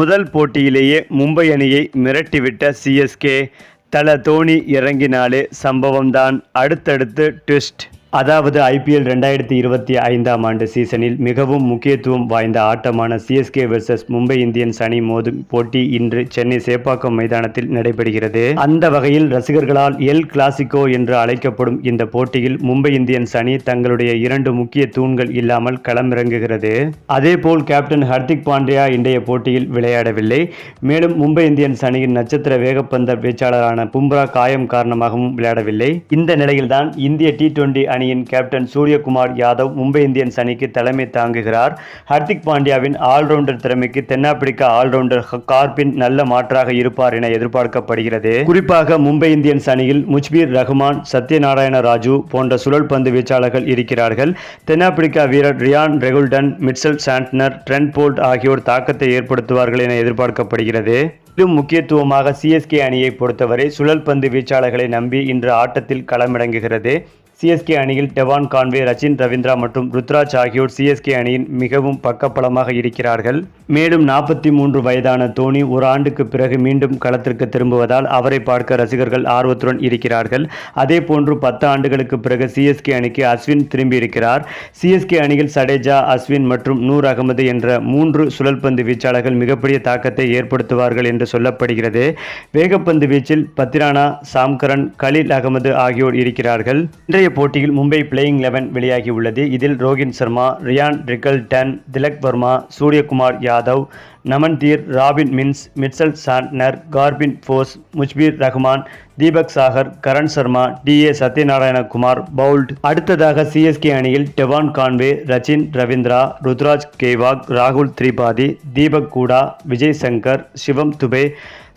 முதல் போட்டியிலேயே மும்பை அணியை மிரட்டிவிட்ட சிஎஸ்கே தல தோனி இறங்கினாலே சம்பவம்தான். அடுத்தடுத்து ட்விஸ்ட். அதாவது ஐபிஎல் ரெண்டாயிரத்தி இருபத்தி ஐந்தாம் ஆண்டு சீசனில் மிகவும் முக்கியத்துவம் வாய்ந்த ஆட்டமான சிஎஸ்கே வெர்சஸ் மும்பை இந்தியன்ஸ் அணி மோதும் போட்டி இன்று சென்னை சேப்பாக்கம் மைதானத்தில் நடைபெறுகிறது. அந்த வகையில் ரசிகர்களால் எல் கிளாசிகோ என்று அழைக்கப்படும் இந்த போட்டியில் மும்பை இந்தியன்ஸ் அணி தங்களுடைய இரண்டு முக்கிய தூண்கள் இல்லாமல் களமிறங்குகிறது. அதேபோல் கேப்டன் ஹர்திக் பாண்டியா இன்றைய போட்டியில் விளையாடவில்லை. மேலும் மும்பை இந்தியன்ஸ் அணியின் நட்சத்திர வேகப்பந்த பேச்சாளரான பும்ரா காயம் காரணமாகவும் விளையாடவில்லை. இந்த நிலையில்தான் இந்திய டி டுவெண்டி அணியின் கேப்டன் சூரியகுமார் யாதவ் மும்பை இந்தியன்ஸ் அணிக்கு தலைமை தாங்குகிறார். ஹர்திக் பாண்டியாவின் ஆல்ரவுண்டர் திறமைக்கு தென்னாப்பிரிக்கா ஆல்ரவுண்டர் கார்பின் நல்ல மாற்றாக இருப்பார் என எதிர்பார்க்கப்படுகிறது. குறிப்பாக மும்பை இந்தியன்ஸ் அணியில் முஜ்பீர் ரஹ்மான் சத்யநாராயண ராஜு போன்ற சுழல் பந்து வீச்சாளர்கள் இருக்கிறார்கள். தென்னாப்பிரிக்கா வீரர் Ryan Rickelton Mitchell Santner Trent Boult ஆகியோர் தாக்கத்தை ஏற்படுத்துவார்கள் என எதிர்பார்க்கப்படுகிறது. மேலும் முக்கியத்துவமாக சிஎஸ்கே அணியை பொறுத்தவரை சுழல் பந்து வீச்சாளர்களை நம்பி இன்று ஆட்டத்தில் களமிறங்குகிறது. சிஎஸ்கே அணியில் டெவான் கான்வே ரச்சின் ரவீந்திரா மற்றும் ருத்ராஜ் ஆகியோர் சிஎஸ்கே அணியின் மிகவும் பக்கபலமாக இருக்கிறார்கள். மேலும் நாற்பத்தி மூன்று வயதான தோனி ஒரு ஆண்டுக்கு பிறகு மீண்டும் களத்திற்கு திரும்புவதால் அவரை பார்க்க ரசிகர்கள் ஆர்வத்துடன் இருக்கிறார்கள். அதே போன்று பத்து ஆண்டுகளுக்கு பிறகு சிஎஸ்கே அணிக்கு அஸ்வின் திரும்பியிருக்கிறார். சிஎஸ்கே அணியில் சடேஜா அஸ்வின் மற்றும் நூர் அகமது என்ற மூன்று சுழல்பந்து வீச்சாளர்கள் மிகப்பெரிய தாக்கத்தை ஏற்படுத்துவார்கள் என்று சொல்லப்படுகிறது. வேகப்பந்து வீச்சில் பத்திரானா சாம்கரன் கலீல் அகமது ஆகியோர் இருக்கிறார்கள். இன்றைய போட்டியில் மும்பை பிளேயிங் லெவன் வெளியாகியுள்ளது. இதில் Rohit Sharma Ryan Rickelton Tilak Varma Suryakumar Yadav Naman Dhir Robin Minz Mitchell Santner Corbin Bosch Mujeeb Rahman Deepak Chahar Karn Sharma T A Satyanarayana Kumar Boult. அடுத்ததாக சிஎஸ்கே அணியில் Devon Conway Rachin Ravindra Ruturaj Gaikwad ராகுல் Tripathi Deepak Hooda Vijay Shankar Shivam Dube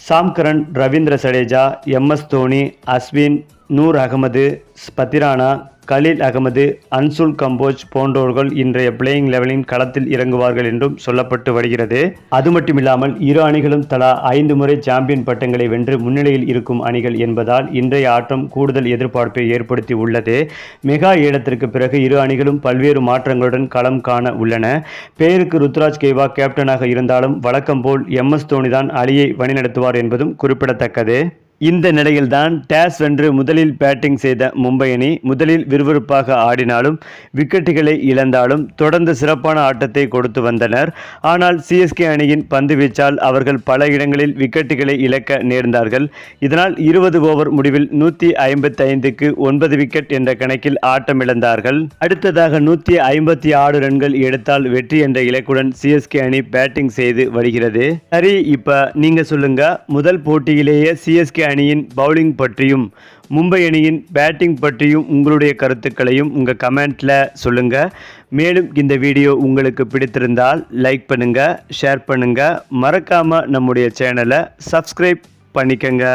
Sam Curran Ravindra Jadeja M S Dhoni Ashwin Noor Ahmad Pathirana Khaleel Ahmed Anshul Kamboj போன்றோர்கள் இன்றைய playing லெவலின் களத்தில் இறங்குவார்கள் என்றும் சொல்லப்பட்டு வருகிறது. அது மட்டுமில்லாமல் இரு அணிகளும் தலா ஐந்து முறை சாம்பியன் பட்டங்களை வென்று முன்னிலையில் இருக்கும் அணிகள் என்பதால் இன்றைய ஆட்டம் கூடுதல் எதிர்பார்ப்பை ஏற்படுத்தி உள்ளது. மெகா ஏலத்திற்கு பிறகு இரு அணிகளும் பல்வேறு மாற்றங்களுடன் களம் காண உள்ளன. பெயருக்கு ருத்ராஜ் கேவா கேப்டனாக இருந்தாலும் வழக்கம் போல் எம் எஸ் தோனிதான் அணியை வழிநடத்துவார் என்பதும் குறிப்பிடத்தக்கது. இந்த நிலையில்தான் டேஸ் வென்று முதலில் பேட்டிங் செய்த மும்பை அணி முதலில் விறுவிறுப்பாக ஆடினாலும் விக்கெட்டுகளை இழந்தாலும் தொடர்ந்து சிறப்பான ஆட்டத்தை கொடுத்து வந்தனர். ஆனால் சிஎஸ்கே அணியின் பந்து வீச்சால் அவர்கள் பல இடங்களில் விக்கெட்டுகளை இழக்க நேர்ந்தார்கள். இதனால் இருபது ஓவர் முடிவில் நூற்றி ஐம்பத்தி ஐந்துக்கு ஒன்பது விக்கெட் என்ற கணக்கில் ஆட்டமிழந்தார்கள். அடுத்ததாக நூற்றி ஐம்பத்தி ஆறு ரன்கள் எடுத்தால் வெற்றி என்ற இலக்குடன் சிஎஸ்கே அணி பேட்டிங் செய்து வருகிறது. சரி இப்ப நீங்க சொல்லுங்க. முதல் போட்டியிலேயே சிஎஸ்கே அணியின் பவுலிங் பற்றியும் மும்பை அணியின் பேட்டிங் பற்றியும் உங்களுடைய கருத்துக்களையும் உங்கள் கமெண்ட்டில் சொல்லுங்கள் மேலும் இந்த வீடியோ உங்களுக்கு பிடித்திருந்தால் லைக் பண்ணுங்கள் ஷேர் பண்ணுங்கள் மறக்காமல் நம்முடைய சேனலை சப்ஸ்கிரைப் பண்ணிக்கங்க.